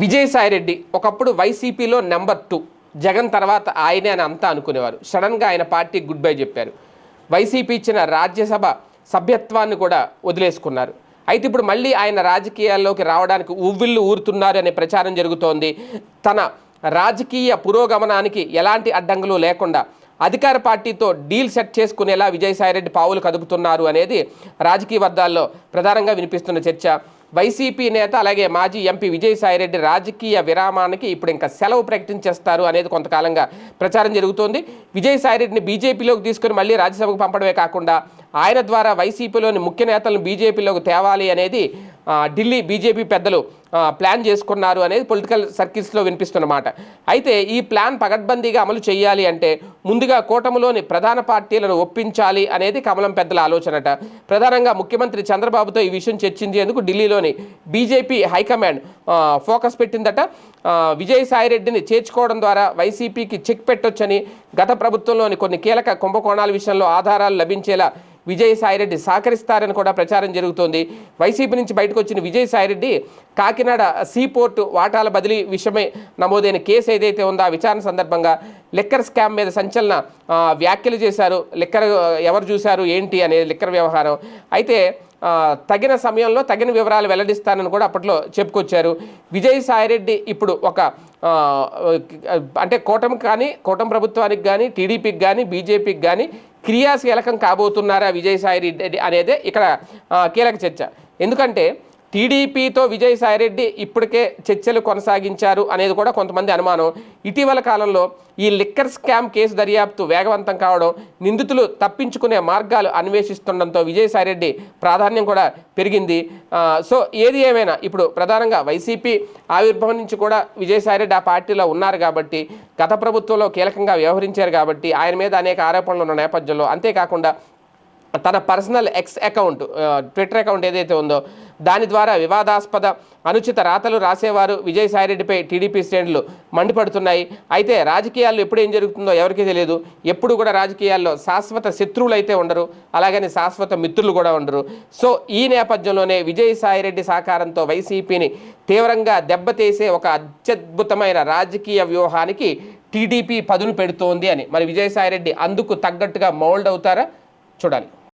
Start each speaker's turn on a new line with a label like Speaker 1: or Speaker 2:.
Speaker 1: విజయసాయిరెడ్డి ఒకప్పుడు వైసీపీలో number two. Jagan తర్వాత ఆయనే అని అంతా అనుకునేవారు. సడన్గా ఆయన పార్టీ గుడ్ బై చెప్పారు. వైసీపీ ఇచ్చిన రాజ్యసభ సభ్యత్వాన్ని కూడా వదిలేసుకున్నారు. అయితే ఇప్పుడు మళ్ళీ ఆయన రాజకీయాల్లోకి రావడానికి ఉవ్విళ్ళు ఊరుతున్నారు అనే ప్రచారం జరుగుతోంది. తన రాజకీయ పురోగమనానికి ఎలాంటి అడ్డంకులు లేకుండా అధికార పార్టీతో డీల్ సెట్ చేసుకునేలా విజయసాయిరెడ్డి పావులు కదుపుతున్నారు అనేది రాజకీయ వర్గాల్లో ప్రధానంగా వినిపిస్తున్న చర్చ. వైసీపీ నేత అలాగే మాజీ ఎంపీ విజయసాయిరెడ్డి రాజకీయ విరామానికి ఇప్పుడు ఇంకా సెలవు ప్రకటించేస్తారు అనేది కొంతకాలంగా ప్రచారం జరుగుతోంది. విజయసాయిరెడ్డిని బీజేపీలోకి తీసుకుని మళ్ళీ రాజ్యసభకు పంపడమే కాకుండా ఆయన ద్వారా వైసీపీలోని ముఖ్య నేతలను బీజేపీలోకి తేవాలి అనేది ఢిల్లీ బీజేపీ పెద్దలు ప్లాన్ చేసుకున్నారు అనేది పొలిటికల్ సర్కిల్స్లో వినిపిస్తున్నమాట. అయితే ఈ ప్లాన్ పగడ్బందీగా అమలు చేయాలి అంటే ముందుగా కూటమిలోని ప్రధాన పార్టీలను ఒప్పించాలి అనేది కమలం పెద్దల ఆలోచనట. ప్రధానంగా ముఖ్యమంత్రి చంద్రబాబుతో ఈ విషయం చర్చించేందుకు ఢిల్లీలోని బీజేపీ హైకమాండ్ ఫోకస్ పెట్టిందట. విజయసాయిరెడ్డిని చేర్చుకోవడం ద్వారా వైసీపీకి చెక్ పెట్టొచ్చని గత ప్రభుత్వంలోని కొన్ని కీలక కుంభకోణాల విషయంలో ఆధారాలు లభించేలా విజయసాయిరెడ్డి సహకరిస్తారని కూడా ప్రచారం జరుగుతోంది. వైసీపీ నుంచి బయటకు వచ్చిన విజయసాయిరెడ్డి కాకినాడ సీపోర్టు వాటాల బదిలీ విషయమై నమోదైన కేసు ఏదైతే ఉందో ఆ విచారణ సందర్భంగా లిక్కర్ స్కామ్ మీద సంచలన వ్యాఖ్యలు చేశారు. లిక్కర్ ఎవరు చూశారు ఏంటి అనే లిక్కర్ వ్యవహారం. అయితే తగిన సమయంలో తగిన వివరాలు వెల్లడిస్తానని కూడా అప్పట్లో చెప్పుకొచ్చారు. విజయసాయిరెడ్డి ఇప్పుడు ఒక అంటే కూటమి కానీ కూటమి ప్రభుత్వానికి కానీ టీడీపీకి కానీ బీజేపీకి కానీ క్రియాశీలకం కాబోతున్నారా విజయసాయి రెడ్డి అనేదే ఇక్కడ కీలక చర్చ. ఎందుకంటే టీడీపీతో విజయసాయిరెడ్డి ఇప్పటికే చర్చలు కొనసాగించారు అనేది కూడా కొంతమంది అనుమానం. ఇటీవల కాలంలో ఈ లిక్కర్ స్కామ్ కేసు దర్యాప్తు వేగవంతం కావడం నిందితులు తప్పించుకునే మార్గాలు అన్వేషిస్తుండడంతో విజయసాయిరెడ్డి ప్రాధాన్యం కూడా పెరిగింది. సో ఏది ఏమైనా ఇప్పుడు ప్రధానంగా వైసీపీ ఆవిర్భావం నుంచి కూడా విజయసాయిరెడ్డి ఆ పార్టీలో ఉన్నారు కాబట్టి గత ప్రభుత్వంలో కీలకంగా వ్యవహరించారు కాబట్టి ఆయన మీద అనేక ఆరోపణలు ఉన్న నేపథ్యంలో అంతేకాకుండా తన personal X account Twitter account ఏదైతే ఉందో దాని ద్వారా వివాదాస్పద అనుచిత రాతలు రాసేవారు విజయసాయిరెడ్డిపై టీడీపీ శ్రేణులు మండిపడుతున్నాయి. అయితే రాజకీయాల్లో ఎప్పుడు ఏం జరుగుతుందో ఎవరికీ తెలియదు. ఎప్పుడు కూడా రాజకీయాల్లో శాశ్వత శత్రువులు అయితే ఉండరు. అలాగని శాశ్వత మిత్రులు కూడా ఉండరు. సో ఈ నేపథ్యంలోనే విజయసాయిరెడ్డి సహకారంతో వైసీపీని తీవ్రంగా దెబ్బతీసే ఒక అత్యద్భుతమైన రాజకీయ వ్యూహానికి టీడీపీ పదును పెడుతోంది అని. మరి విజయసాయిరెడ్డి అందుకు తగ్గట్టుగా మౌల్డ్ అవుతారా? చూడాలి.